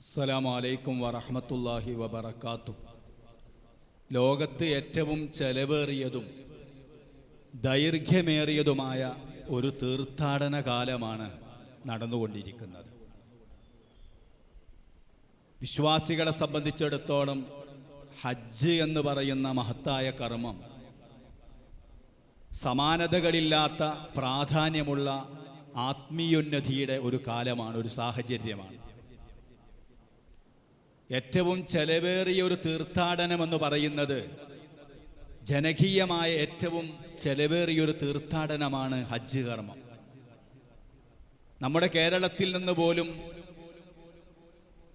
അസ്സലാമു അലൈക്കും വറഹമത്തല്ലാഹി വബർക്കാത്തു ലോകത്ത് ഏറ്റവും ചെലവേറിയതും ദൈർഘ്യമേറിയതുമായ ഒരു തീർത്ഥാടന കാലമാണ് നടന്നുകൊണ്ടിരിക്കുന്നത്. വിശ്വാസികളെ സംബന്ധിച്ചിടത്തോളം ഹജ്ജ് എന്ന് പറയുന്ന മഹത്തായ കർമ്മം സമാനതകളില്ലാത്ത പ്രാധാന്യമുള്ള ആത്മീയോന്നതിയുടെ ഒരു കാലമാണ് ഒരു സാഹചര്യമാണ്. ഏറ്റവും ചെലവേറിയ ഒരു തീർത്ഥാടനം എന്ന് പറയുന്നത് ജനകീയമായ ഏറ്റവും ചെലവേറിയ ഒരു തീർത്ഥാടനമാണ് ഹജ്ജ് കർമ്മം. നമ്മുടെ കേരളത്തിൽ നിന്ന് പോലും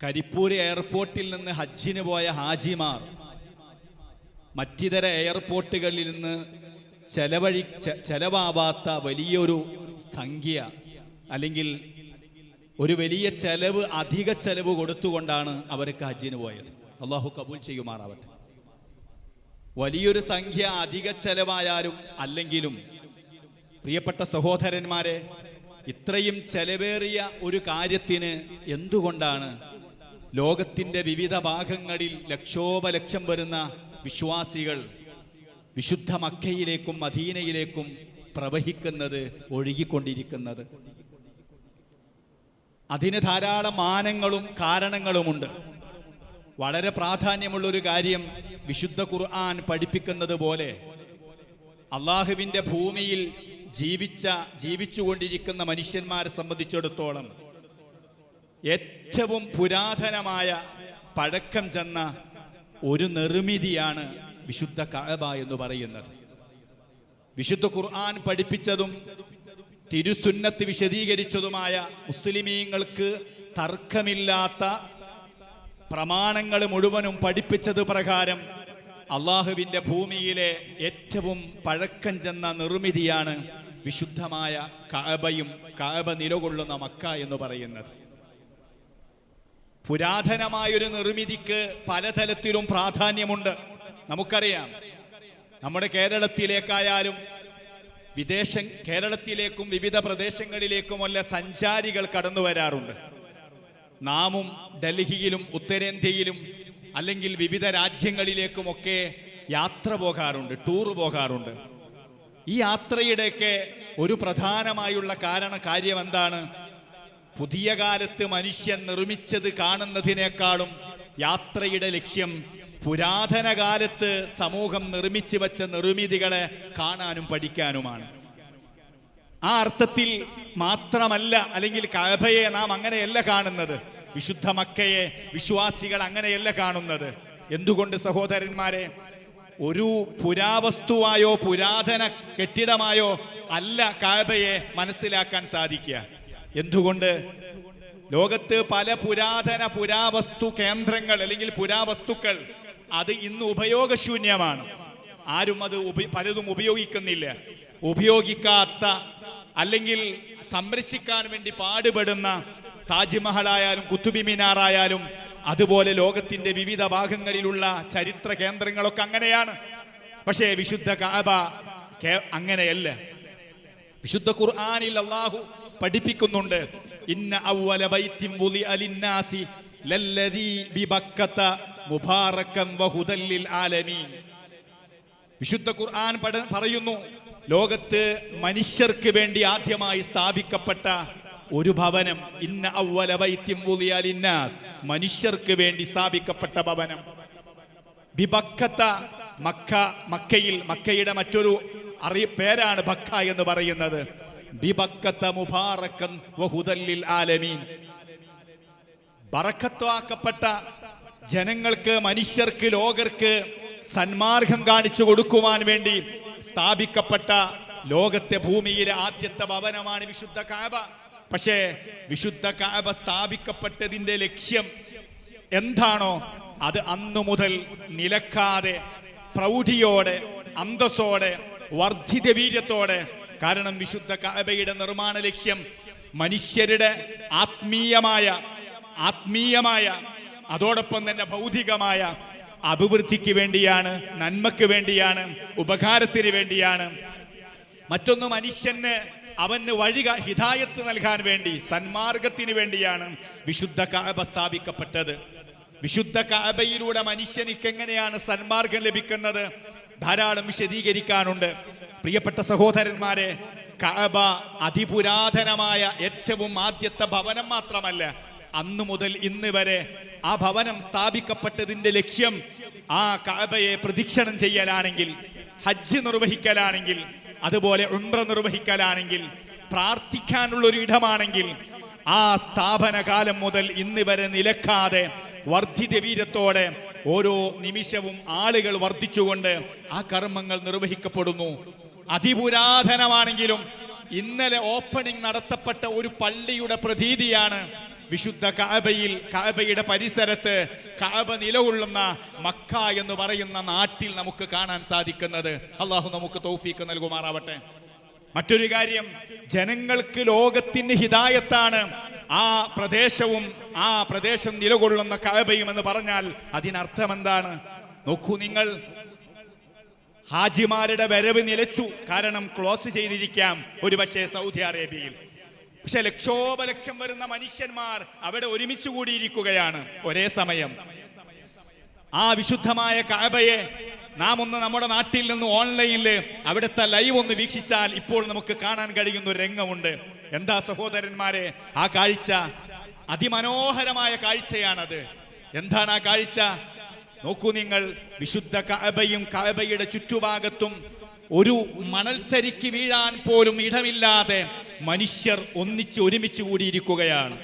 കരിപ്പൂർ എയർപോർട്ടിൽ നിന്ന് ഹജ്ജിന് പോയ ഹാജിമാർ മറ്റിതര എയർപോർട്ടുകളിൽ നിന്ന് ചെലവഴി ചെലവാവാത്ത വലിയൊരു സംഖ്യ അല്ലെങ്കിൽ ഒരു വലിയ ചെലവ് അധിക ചെലവ് കൊടുത്തുകൊണ്ടാണ് അവർക്ക് ഹജ്ജിന് പോയത്. അള്ളാഹു കബൂൽ ചെയ്യുമാറാവട്ടെ. വലിയൊരു സംഖ്യ അധിക ചെലവായാലും അല്ലെങ്കിലും പ്രിയപ്പെട്ട സഹോദരന്മാരെ ഇത്രയും ചെലവേറിയ ഒരു കാര്യത്തിന് എന്തുകൊണ്ടാണ് ലോകത്തിന്റെ വിവിധ ഭാഗങ്ങളിൽ ലക്ഷോപലക്ഷം വരുന്ന വിശ്വാസികൾ വിശുദ്ധ മക്കയിലേക്കും മദീനയിലേക്കും പ്രവഹിക്കുന്നത് ഒഴുകിക്കൊണ്ടിരിക്കുന്നത്? അതിന് ധാരാളം മാനങ്ങളും കാരണങ്ങളുമുണ്ട്. വളരെ പ്രാധാന്യമുള്ളൊരു കാര്യം വിശുദ്ധ ഖുർആൻ പഠിപ്പിക്കുന്നത് പോലെ അള്ളാഹുവിന്റെ ഭൂമിയിൽ ജീവിച്ച ജീവിച്ചുകൊണ്ടിരിക്കുന്ന മനുഷ്യന്മാരെ സംബന്ധിച്ചിടത്തോളം ഏറ്റവും പുരാതനമായ പഴക്കം ചെന്ന ഒരു നിർമ്മിതിയാണ് വിശുദ്ധ കഅബ എന്ന് പറയുന്നത്. വിശുദ്ധ ഖുർആൻ പഠിപ്പിച്ചതും തിരുസുന്നത്ത് വിശദീകരിച്ചതുമായ മുസ്ലിമീങ്ങൾക്ക് തർക്കമില്ലാത്ത പ്രമാണങ്ങൾ മുഴുവനും പഠിപ്പിച്ചത് പ്രകാരം അള്ളാഹുവിന്റെ ഭൂമിയിലെ ഏറ്റവും പഴക്കം ചെന്ന നിർമ്മിതിയാണ് വിശുദ്ധമായ കഅബയും കഅബ നിലകൊള്ളുന്ന മക്ക എന്ന് പറയുന്നത്. പുരാതനമായൊരു നിർമ്മിതിക്ക് പലതരത്തിലും പ്രാധാന്യമുണ്ട്. നമുക്കറിയാം. നമ്മുടെ കേരളത്തിലേക്കായാലും വിദേശ കേരളത്തിലേക്കും വിവിധ പ്രദേശങ്ങളിലേക്കുമല്ല സഞ്ചാരികൾ കടന്നു വരാറുണ്ട്. നാമും ഡൽഹിയിലും ഉത്തരേന്ത്യയിലും അല്ലെങ്കിൽ വിവിധ രാജ്യങ്ങളിലേക്കുമൊക്കെ യാത്ര പോകാറുണ്ട് ടൂർ പോകാറുണ്ട്. ഈ യാത്രയുടെയൊക്കെ ഒരു പ്രധാനമായുള്ള കാരണ കാര്യം എന്താണ്? പുതിയ കാലത്ത് മനുഷ്യൻ നിർമ്മിച്ചത് കാണുന്നതിനേക്കാളും യാത്രയുടെ ലക്ഷ്യം പുരാതന കാലത്ത് സമൂഹം നിർമ്മിച്ചു വച്ച നിർമ്മിതികളെ കാണാനും പഠിക്കാനുമാണ്. ആ അർത്ഥത്തിൽ മാത്രമല്ല അല്ലെങ്കിൽ കഅബയെ നാം അങ്ങനെയല്ല കാണുന്നത്. വിശുദ്ധ മക്കയെ വിശ്വാസികൾ അങ്ങനെയല്ല കാണുന്നത്. എന്തുകൊണ്ട് സഹോദരന്മാരെ? ഒരു പുരാവസ്തുവായോ പുരാതന കെട്ടിടമായോ അല്ല കാബയെ മനസ്സിലാക്കാൻ സാധിക്കുക. എന്തുകൊണ്ട്? ലോകത്ത് പല പുരാതന പുരാവസ്തു കേന്ദ്രങ്ങൾ അല്ലെങ്കിൽ പുരാവസ്തുക്കൾ അത് ഇന്ന് ഉപയോഗശൂന്യമാണ്. ആരും അത് പലതും ഉപയോഗിക്കുന്നില്ല. ഉപയോഗിക്കാത്ത അല്ലെങ്കിൽ സംരക്ഷിക്കാൻ വേണ്ടി പാടുപെടുന്ന താജ്മഹലായാലും കുത്തുബി മിനാറായാലും അതുപോലെ ലോകത്തിന്റെ വിവിധ ഭാഗങ്ങളിലുള്ള ചരിത്ര കേന്ദ്രങ്ങളൊക്കെ അങ്ങനെയാണ്. പക്ഷേ വിശുദ്ധ കാബ അങ്ങനെയല്ല. വിശുദ്ധ ഖുർആനിൽ അള്ളാഹു പഠിപ്പിക്കുന്നുണ്ട്. ഇന്ന അവ്വല ബൈത്തിൻ വുളിഅ അലിന്നാസി ലല്ലദീ ബിബക്കത വഹുദല്ലിൽ ആലമീൻ. വിശുദ്ധ ഖുർആൻ പറയുന്നു ലോകത്ത് മനുഷ്യർക്ക് വേണ്ടി ആദ്യമായി സ്ഥാപിക്കപ്പെട്ട ഒരു ഭവനം ഇന്ന വുളിഅ ലിന്നാസ്. മനുഷ്യർക്ക് വേണ്ടി സ്ഥാപിക്കപ്പെട്ട ഭവനം. ബിബക്കത്ത മക്ക മക്കയിൽ മക്കയുടെ മറ്റൊരു അറിയ പേരാണ് ബക്ക എന്ന് പറയുന്നത്. ബിബക്കത്ത മുബാറക്കൻ വഹുദല്ലിൽ ആലമീൻ. ബറക്കത്വാക്കപ്പെട്ട ജനങ്ങൾക്ക് മനുഷ്യർക്ക് ലോകർക്ക് സന്മാർഗം കാണിച്ചു കൊടുക്കുവാൻ വേണ്ടി സ്ഥാപിക്കപ്പെട്ട ലോകത്തെ ഭൂമിയിലെ ആദ്യത്തെ ഭവനമാണ് വിശുദ്ധ കാബ. പക്ഷേ വിശുദ്ധ കാബ സ്ഥാപിക്കപ്പെട്ടതിന്റെ ലക്ഷ്യം എന്താണോ അത് അന്നു മുതൽ നിലക്കാതെ പ്രൗഢിയോടെ അന്തസ്സോടെ വർദ്ധിത വീര്യത്തോടെ കാരണം വിശുദ്ധ കാബയുടെ നിർമ്മാണ ലക്ഷ്യം മനുഷ്യരുടെ ആത്മീയമായ ആത്മീയമായ അതോടൊപ്പം തന്നെ ഭൗതികമായ അഭിവൃദ്ധിക്ക് വേണ്ടിയാണ് നന്മക്ക് വേണ്ടിയാണ് ഉപകാരത്തിന് വേണ്ടിയാണ്. മറ്റൊന്ന് മനുഷ്യന് അവന് വഴി ഹിതായത്ത് നൽകാൻ വേണ്ടി സന്മാർഗത്തിന് വേണ്ടിയാണ് വിശുദ്ധ കാബ സ്ഥാപിക്കപ്പെട്ടത്. വിശുദ്ധ കാബയിലൂടെ മനുഷ്യനിക്ക് എങ്ങനെയാണ് സന്മാർഗം ലഭിക്കുന്നത്? ധാരാളം വിശദീകരിക്കാനുണ്ട്. പ്രിയപ്പെട്ട സഹോദരന്മാരെ കാബ അതിപുരാതനമായ ഏറ്റവും ആദ്യത്തെ ഭവനം മാത്രമല്ല അന്നു മുതൽ ഇന്ന് വരെ ആ ഭവനം സ്ഥാപിക്കപ്പെട്ടതിന്റെ ലക്ഷ്യം ആ കാബയെ പ്രദക്ഷിണം ചെയ്യലാണെങ്കിൽ ഹജ്ജ് നിർവഹിക്കലാണെങ്കിൽ അതുപോലെ ഉംറ നിർവഹിക്കലാണെങ്കിൽ പ്രാർത്ഥിക്കാനുള്ള ഒരു ഇടമാണെങ്കിൽ ആ സ്ഥാപന കാലം മുതൽ ഇന്ന് വരെ നിലക്കാതെ വർദ്ധിത വീര്യത്തോടെ ഓരോ നിമിഷവും ആളുകൾ വർദ്ധിച്ചുകൊണ്ട് ആ കർമ്മങ്ങൾ നിർവഹിക്കപ്പെടുന്നു. അതിപുരാതനമാണെങ്കിലും ഇന്നലെ ഓപ്പണിംഗ് നടത്തപ്പെട്ട ഒരു പള്ളിയുടെ പ്രതീതിയാണ് വിശുദ്ധ കാബയിൽ കാബയുടെ പരിസരത്ത് കാബ നിലകൊള്ളുന്ന മക്ക എന്ന് പറയുന്ന നാട്ടിൽ നമുക്ക് കാണാൻ സാധിക്കുന്നത്. അള്ളാഹു നമുക്ക് തൗഫീക്ക് നൽകുമാറാവട്ടെ. മറ്റൊരു കാര്യം ജനങ്ങൾക്ക് ലോകത്തിന് ഹിതായത്താണ് ആ പ്രദേശവും ആ പ്രദേശം നിലകൊള്ളുന്ന കാബയും എന്ന് പറഞ്ഞാൽ അതിനർത്ഥം എന്താണ് നോക്കൂ നിങ്ങൾ. ഹാജിമാരുടെ വരവ് നിലച്ചു. കാരണം ക്ലോസ് ചെയ്തിരിക്കാം. ഒരുപക്ഷെ സൗദി അറേബ്യയിൽ. പക്ഷെ ലക്ഷോപലക്ഷം വരുന്ന മനുഷ്യന്മാർ അവിടെ ഒരുമിച്ച് കൂടിയിരിക്കുകയാണ്. ഒരേ സമയം. ആ വിശുദ്ധമായ കാബയെ നാം ഒന്ന് നമ്മുടെ നാട്ടിൽ നിന്ന് ഓൺലൈനിൽ അവിടുത്തെ ലൈവ് ഒന്ന് വീക്ഷിച്ചാൽ ഇപ്പോൾ നമുക്ക് കാണാൻ കഴിയുന്ന ഒരു രംഗമുണ്ട്. എന്താ സഹോദരന്മാരെ ആ കാഴ്ച അതിമനോഹരമായ കാഴ്ചയാണത്. എന്താണ് ആ കാഴ്ച? നോക്കൂ നിങ്ങൾ വിശുദ്ധ കാബയും കാബയുടെ ചുറ്റുഭാഗത്തും ഒരു മണൽത്തരിക്ക് വീഴാൻ പോലും ഇടമില്ലാതെ മനുഷ്യർ ഒന്നിച്ച് ഒരുമിച്ച് കൂടിയിരിക്കുകയാണ്.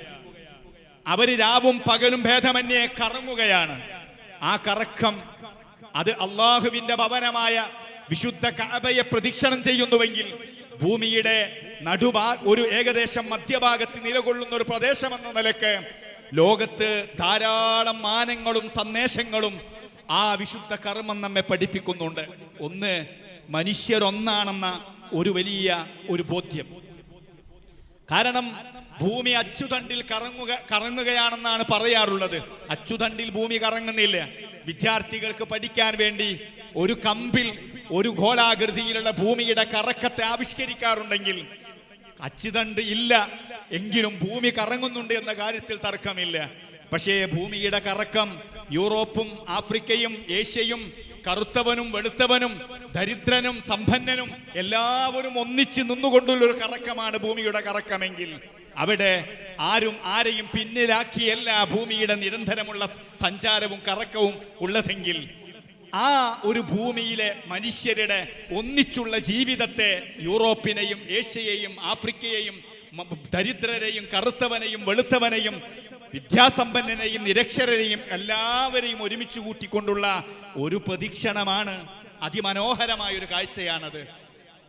അവർ രാവും പകലും ഭേദമന്യേ കറങ്ങുകയാണ്. ആ കറക്കം അത് അള്ളാഹുവിന്റെ ഭവനമായ വിശുദ്ധ കാബയെ പ്രദക്ഷിണം ചെയ്യുന്നുവെങ്കിൽ ഭൂമിയുടെ നടുഭാ ഒരു ഏകദേശം മധ്യഭാഗത്ത് നിലകൊള്ളുന്ന ഒരു പ്രദേശമെന്ന നിലയ്ക്ക് ലോകത്ത് ധാരാളം മാനങ്ങളും സന്ദേശങ്ങളും ആ വിശുദ്ധ കർമ്മം നമ്മെ പഠിപ്പിക്കുന്നുണ്ട്. ഒന്ന് മനുഷ്യരൊന്നാണെന്ന ഒരു വലിയ ഒരു ബോധ്യം. കാരണം ഭൂമി അച്ചുതണ്ടിൽ കറങ്ങുക കറങ്ങുകയാണെന്നാണ് പറയാറുള്ളത്. അച്ചുതണ്ടിൽ ഭൂമി കറങ്ങുന്നില്ല. വിദ്യാർത്ഥികൾക്ക് പഠിക്കാൻ വേണ്ടി ഒരു കമ്പിൽ ഒരു ഗോളാകൃതിയിലുള്ള ഭൂമിയുടെ കറക്കത്തെ ആവിഷ്കരിക്കാറുണ്ടെങ്കിൽ അച്ചുതണ്ട് ഇല്ല. എങ്കിലും ഭൂമി കറങ്ങുന്നുണ്ട് എന്ന കാര്യത്തിൽ തർക്കമില്ല. പക്ഷേ ഭൂമിയുടെ കറക്കം യൂറോപ്പും ആഫ്രിക്കയും ഏഷ്യയും കറുത്തവനും വെളുത്തവനും ദരിദ്രനും സമ്പന്നനും എല്ലാവരും ഒന്നിച്ച് നിന്നുകൊണ്ടുള്ള ഒരു കറക്കമാണ് ഭൂമിയുടെ കറക്കമെങ്കിൽ അവിടെ ആരും ആരെയും പിന്നിലാക്കിയല്ല ഭൂമിയുടെ നിരന്തരമുള്ള സഞ്ചാരവും കറക്കവും ഉള്ളതെങ്കിൽ ആ ഒരു ഭൂമിയിലെ മനുഷ്യരുടെ ഒന്നിച്ചുള്ള ജീവിതത്തെ യൂറോപ്പിനെയും ഏഷ്യയെയും ആഫ്രിക്കയെയും ദരിദ്രരെയും കറുത്തവനെയും വെളുത്തവനെയും വിദ്യാസമ്പന്നനെയും നിരക്ഷരരെയും എല്ലാവരെയും ഒരുമിച്ച് കൂട്ടിക്കൊണ്ടുള്ള ഒരു പ്രതീക്ഷണമാണ് അതിമനോഹരമായ ഒരു കാഴ്ചയാണത്.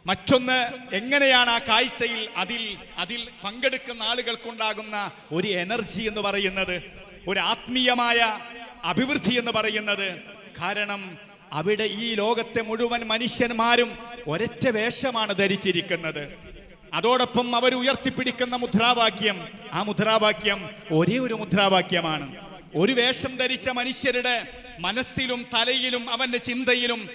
മറ്റൊന്ന് എങ്ങനെയാണ് ആ കാഴ്ചയിൽ അതിൽ അതിൽ പങ്കെടുക്കുന്ന ആളുകൾക്കുണ്ടാകുന്ന ഒരു എനർജി എന്ന് പറയുന്നത് ഒരു ആത്മീയമായ അഭിവൃദ്ധി എന്ന് പറയുന്നത്? കാരണം അവിടെ ഈ ലോകത്തെ മുഴുവൻ മനുഷ്യന്മാരും ഒരൊറ്റ വേഷമാണ് ധരിച്ചിരിക്കുന്നത്. അതോടൊപ്പം അവർ ഉയർത്തിപ്പിടിക്കുന്ന മുദ്രാവാക്യം. ആ മുദ്രാവാക്യം ഒരേ ഒരു മുദ്രാവാക്യമാണ്. ഒരു വേഷം ധരിച്ച മനുഷ്യരുടെ മനസ്സിലും തലയിലും അവന്റെ ചിന്തയിലും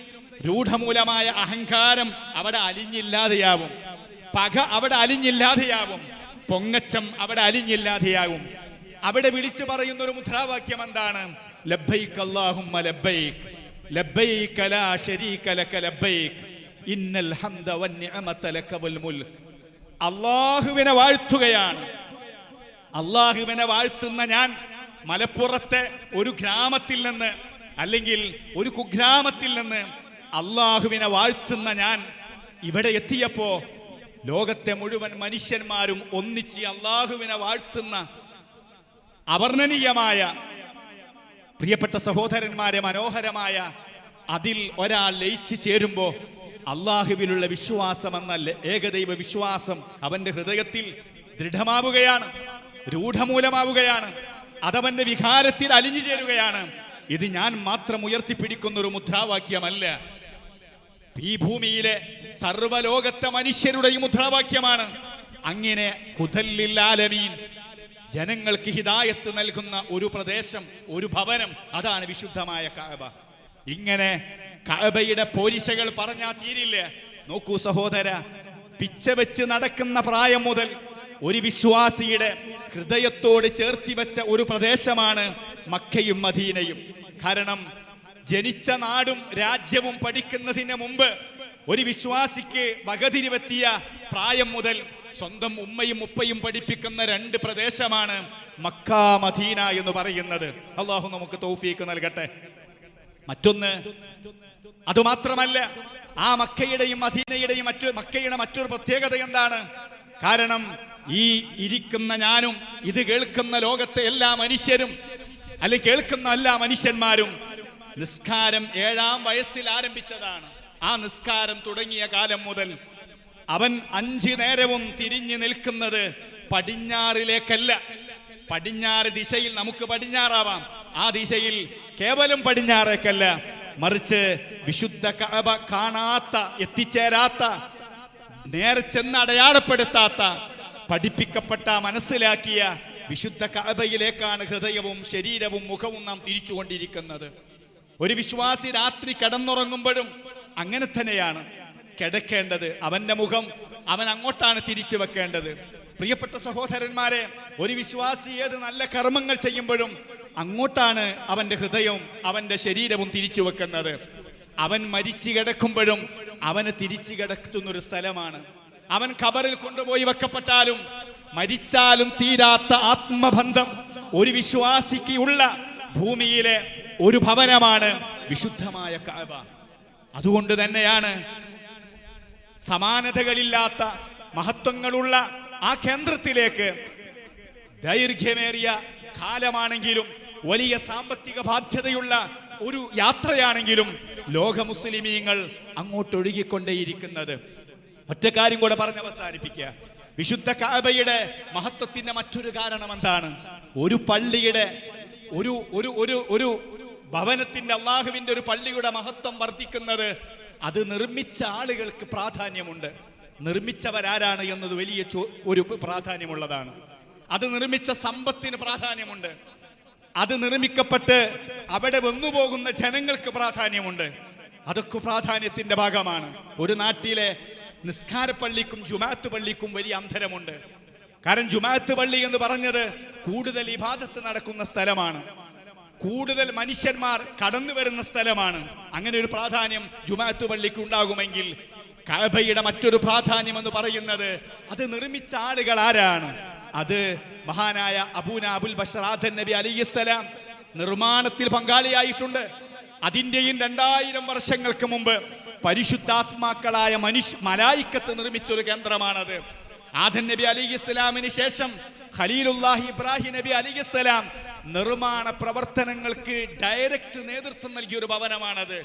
രൂഢമൂലമായ അഹങ്കാരം അവിടെ അലിഞ്ഞില്ലാതെയാവും. പക അവിടെ അലിഞ്ഞില്ലാതെയാവും. പൊങ്ങച്ചം അവിടെ അലിഞ്ഞില്ലാതെയാവും. അവിടെ വിളിച്ചു പറയുന്ന ഒരു മുദ്രാവാക്യം എന്താണ്? ലബ്ബൈക് അല്ലാഹുമ്മ ഇന്നൽ ഹംദ വന്നിഅമത ലക വൽ മുൽക്ക് അള്ളാഹുവിനെ വാഴ്ത്തുകയാണ്. അള്ളാഹുവിനെ വാഴ്ത്തുന്ന ഞാൻ മലപ്പുറത്തെ ഒരു ഗ്രാമത്തിൽ നിന്ന് അല്ലെങ്കിൽ ഒരു കുഗ്രാമത്തിൽ നിന്ന് അള്ളാഹുവിനെ വാഴ്ത്തുന്ന ഞാൻ ഇവിടെ എത്തിയപ്പോ ലോകത്തെ മുഴുവൻ മനുഷ്യന്മാരും ഒന്നിച്ച് അള്ളാഹുവിനെ വാഴ്ത്തുന്ന അവർണനീയമായ പ്രിയപ്പെട്ട സഹോദരന്മാരെ മനോഹരമായ അതിൽ ഒരാൾ ലയിച്ചു ചേരുമ്പോ അള്ളാഹുവിലുള്ള വിശ്വാസം എന്ന ഏകദൈവ വിശ്വാസം അവന്റെ ഹൃദയത്തിൽ ദൃഢമാവുകയാണ് രൂഢമൂലമാവുകയാണ് അതവന്റെ വികാരത്തിൽ അലിഞ്ഞു ചേരുകയാണ്. ഇത് ഞാൻ മാത്രം ഉയർത്തിപ്പിടിക്കുന്ന ഒരു മുദ്രാവാക്യമല്ല. ഈ ഭൂമിയിലെ സർവലോകത്തെ മനുഷ്യരുടെയും മുദ്രാവാക്യമാണ്. അങ്ങനെ കുതല്ലില്ലാലമീൻ ജനങ്ങൾക്ക് ഹിതായത്ത് നൽകുന്ന ഒരു പ്രദേശം ഒരു ഭവനം അതാണ് വിശുദ്ധമായ കാബ. ഇങ്ങനെ കാബയുടെ പോരിശകൾ പറഞ്ഞാ തീരില്ല? നോക്കൂ സഹോദര പിച്ച വെച്ച് നടക്കുന്ന പ്രായം മുതൽ ഒരു വിശ്വാസിയുടെ ഹൃദയത്തോട് ചേർത്തി വെച്ച ഒരു പ്രദേശമാണ് മക്കയും മദീനയും. കാരണം ജനിച്ച നാടും രാജ്യവും പഠിക്കുന്നതിന് മുമ്പ് ഒരു വിശ്വാസിക്ക് വകതിരിവെത്തിയ പ്രായം മുതൽ സ്വന്തം ഉമ്മയും ഉപ്പയും പഠിപ്പിക്കുന്ന രണ്ട് പ്രദേശമാണ് മക്ക മദീന എന്ന് പറയുന്നത്. അള്ളാഹു നമുക്ക് തൗഫീക്ക് നൽകട്ടെ. മറ്റൊന്ന് അതുമാത്രമല്ല ആ മക്കയുടെയും മദീനയുടെയും മറ്റു മക്കയുടെ മറ്റൊരു പ്രത്യേകത എന്താണ്? കാരണം ഈ ഇരിക്കുന്ന ഞാനും ഇത് കേൾക്കുന്ന ലോകത്തെ എല്ലാ മനുഷ്യരും അല്ലെ കേൾക്കുന്ന എല്ലാ മനുഷ്യന്മാരും നിസ്കാരം ഏഴാം വയസ്സിൽ ആരംഭിച്ചതാണ്. ആ നിസ്കാരം തുടങ്ങിയ കാലം മുതൽ അവൻ അഞ്ചു നേരവും തിരിഞ്ഞു നിൽക്കുന്നത് പടിഞ്ഞാറിലേക്കല്ല. പടിഞ്ഞാറ് ദിശയിൽ നമുക്ക് പടിഞ്ഞാറാവാം. ആ ദിശയിൽ കേവലം പടിഞ്ഞാറേക്കല്ല മറിച്ച് വിശുദ്ധ കഅബ കാണാത്ത എത്തിച്ചേരാത്ത നേരെ ചെന്ന് അടയാളപ്പെടുത്താത്ത പഠിപ്പിക്കപ്പെട്ട മനസ്സിലാക്കിയ വിശുദ്ധ കഅബയിലേക്കാണ് ഹൃദയവും ശരീരവും മുഖവും നാം തിരിച്ചുകൊണ്ടിരിക്കുന്നത്. ഒരു വിശ്വാസി രാത്രി കിടന്നുറങ്ങുമ്പോഴും അങ്ങനെ തന്നെയാണ്. കിടക്കേണ്ടത് അവന്റെ മുഖം അവൻ അങ്ങോട്ടാണ് തിരിച്ചു വെക്കേണ്ടത്. പ്രിയപ്പെട്ട സഹോദരന്മാരെ ഒരു വിശ്വാസി ഏത് നല്ല കർമ്മങ്ങൾ ചെയ്യുമ്പോഴും അങ്ങോട്ടാണ് അവന്റെ ഹൃദയവും അവന്റെ ശരീരവും തിരിച്ചു വെക്കുന്നത്. അവൻ മരിച്ചു കിടക്കുമ്പോഴും അവന് തിരിച്ചു കിടക്കുന്ന ഒരു സ്ഥലമാണ്. അവൻ ഖബറിൽ കൊണ്ടുപോയി വെക്കപ്പെട്ടാലും മരിച്ചാലും തീരാത്ത ആത്മബന്ധം ഒരു വിശ്വാസിക്ക് ഉള്ള ഭൂമിയിലെ ഒരു ഭവനമാണ് വിശുദ്ധമായ കാബ. അതുകൊണ്ട് തന്നെയാണ് സമാനതകളില്ലാത്ത മഹത്വങ്ങളുള്ള ആ കേന്ദ്രത്തിലേക്ക് ദൈർഘ്യമേറിയ കാലമാണെങ്കിലും വലിയ സാമ്പത്തിക ബാധ്യതയുള്ള ഒരു യാത്രയാണെങ്കിലും ലോക മുസ്ലിമീങ്ങൾ അങ്ങോട്ടൊഴുകിക്കൊണ്ടേയിരിക്കുന്നത്. ഒറ്റ കാര്യം കൂടെ പറഞ്ഞ് അവസാനിപ്പിക്കുക. വിശുദ്ധ കാബയുടെ മഹത്വത്തിന്റെ മറ്റൊരു കാരണം എന്താണ്? ഒരു പള്ളിയുടെ ഒരു ഒരു ഒരു ഒരു ഭവനത്തിന്റെ അള്ളാഹുവിന്റെ ഒരു പള്ളിയുടെ മഹത്വം വർദ്ധിക്കുന്നത് അത് നിർമ്മിച്ച ആളുകൾക്ക് പ്രാധാന്യമുണ്ട്. നിർമ്മിച്ചവരാരാണ് എന്നത് വലിയ ഒരു പ്രാധാന്യമുള്ളതാണ്. അത് നിർമ്മിച്ച സമ്പത്തിന് പ്രാധാന്യമുണ്ട്. അത് നിർമ്മിക്കപ്പെട്ട് അവിടെ വന്നുപോകുന്ന ജനങ്ങൾക്ക് പ്രാധാന്യമുണ്ട്. അതൊക്കെ പ്രാധാന്യത്തിന്റെ ഭാഗമാണ്. ഒരു നാട്ടിലെ നിസ്കാര പള്ളിക്കും ജുമാത്ത് പള്ളിക്കും വലിയ അന്തരമുണ്ട് കാരണം ജുമാത്ത് പള്ളി എന്ന് പറഞ്ഞത് കൂടുതൽ ഇബാദത്ത് നടക്കുന്ന സ്ഥലമാണ്. കൂടുതൽ മനുഷ്യന്മാർ കടന്നു വരുന്ന സ്ഥലമാണ്. അങ്ങനെ ഒരു പ്രാധാന്യം ജുമാത്ത് പള്ളിക്ക് ഉണ്ടാകുമെങ്കിൽ കഅബയുടെ മറ്റൊരു പ്രാധാന്യം എന്ന് പറയുന്നത് അത് നിർമ്മിച്ച ആളുകൾ ആരാണ്? അത് മഹാനായ അബൂന അബുൽ ബഷർ ആദൻ നബി അലിസ്സലാം നിർമ്മാണത്തിൽ പങ്കാളിയായിട്ടുണ്ട്. അതിന്റെയും രണ്ടായിരം വർഷങ്ങൾക്ക് മുമ്പ് പരിശുദ്ധാത്മാക്കളായ മനുഷ്യ മലായിക്കത്ത് നിർമ്മിച്ച ഒരു കേന്ദ്രമാണത്. ആദൻ നബി അലി ഇസ്ലാമിന് ശേഷം ഖലീലുല്ലാഹി ഇബ്രാഹിം നബി അലി ഇസ്ലാം നിർമ്മാണ പ്രവർത്തനങ്ങൾക്ക് ഡയറക്റ്റ് നേതൃത്വം നൽകിയ ഒരു ഭവനമാണത്.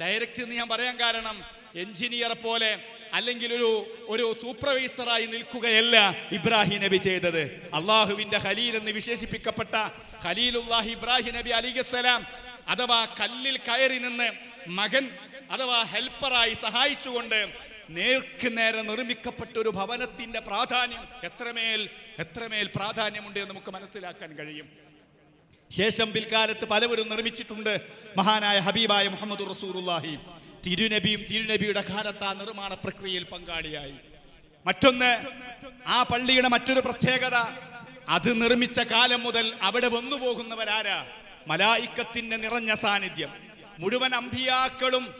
ഡയറക്റ്റ് എന്ന് ഞാൻ പറയാൻ കാരണം എഞ്ചിനീയർ പോലെ അല്ലെങ്കിൽ ഒരു ഒരു സൂപ്പർവൈസറായി നിൽക്കുകയല്ല ഇബ്രാഹിം നബി ചെയ്തത്. അള്ളാഹുവിന്റെ ഖലീൽ എന്ന് വിശേഷിപ്പിക്കപ്പെട്ട ഖലീലുല്ലാഹി ഇബ്രാഹിം നബി അലിഗസ്സലാം അഥവാ കല്ലിൽ കയറി നിന്ന് മകൻ അഥവാ ഹെൽപ്പറായി സഹായിച്ചുകൊണ്ട് നേർക്ക് നേരെ നിർമ്മിക്കപ്പെട്ട ഒരു ഭവനത്തിന്റെ പ്രാധാന്യം എത്രമേൽ എത്രമേൽ പ്രാധാന്യമുണ്ട് എന്ന് നമുക്ക് മനസ്സിലാക്കാൻ കഴിയും. ശേഷം പിൽക്കാലത്ത് പലവരും നിർമ്മിച്ചിട്ടുണ്ട് മഹാനായ ഹബീബായ മുഹമ്മദ് റസൂറുല്ലാഹി തിരുനബിയും തിരുനബിയുടെ കാലത്ത് ആ നിർമ്മാണ പ്രക്രിയയിൽ പങ്കാളിയായി. മറ്റൊന്ന് ആ പള്ളിയുടെ മറ്റൊരു പ്രത്യേകത അത് നിർമ്മിച്ച കാലം മുതൽ അവിടെ വന്നു പോകുന്നവരാരാ? മലായിക്കത്തിന്റെ നിറഞ്ഞ സാന്നിധ്യം. മുഴുവൻ അമ്പിയാക്കളും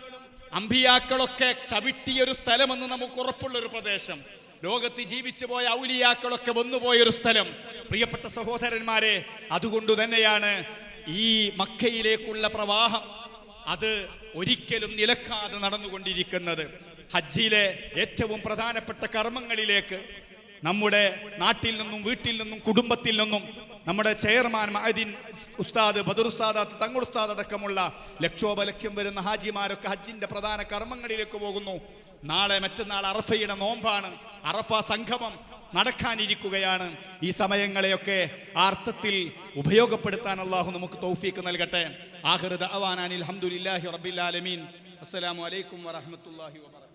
അമ്പിയാക്കളൊക്കെ ചവിട്ടിയൊരു സ്ഥലമെന്ന് നമുക്ക് ഉറപ്പുള്ള ഒരു പ്രദേശം. ലോകത്ത് ജീവിച്ചു പോയ ഔലിയാക്കളൊക്കെ വന്നുപോയ ഒരു സ്ഥലം. പ്രിയപ്പെട്ട സഹോദരന്മാരെ അതുകൊണ്ട് തന്നെയാണ് ഈ മക്കയിലേക്കുള്ള പ്രവാഹം. അത് ഒരിക്കലും നിലക്കാതെ നടന്നുകൊണ്ടിരിക്കുന്നത്. ഹജ്ജിലെ ഏറ്റവും പ്രധാനപ്പെട്ട കർമ്മങ്ങളിലേക്ക് നമ്മുടെ നാട്ടിൽ നിന്നും വീട്ടിൽ നിന്നും കുടുംബത്തിൽ നിന്നും നമ്മുടെ ചെയർമാൻ മഹദീൻ ഉസ്താദ് ബദർ ഉസ്താദ് തങ്ങൾ ഉസ്താദ് അടക്കമുള്ള ലക്ഷോപലക്ഷം വരുന്ന ഹാജിമാരൊക്കെ ഹജ്ജിന്റെ പ്രധാന കർമ്മങ്ങളിലേക്ക് പോകുന്നു. നാളെ മറ്റന്നാൾ അറഫയുടെ നോമ്പാണ്. അറഫ സംഗമം നടക്കാനിരിക്കുകയാണ്. ഈ സമയങ്ങളെയൊക്കെ അർത്ഥത്തിൽ ഉപയോഗപ്പെടുത്താൻ അള്ളാഹു നമുക്ക് തൗഫീക്ക് നൽകട്ടെ. ആഹൃദ അവാനാൻ അലഹമുല്ലാഹി റബ്ബിൽ ആലമീൻ. അസ്സലാമു അലൈക്കും വറഹമത്തല്ലാഹി വബറകാതുഹു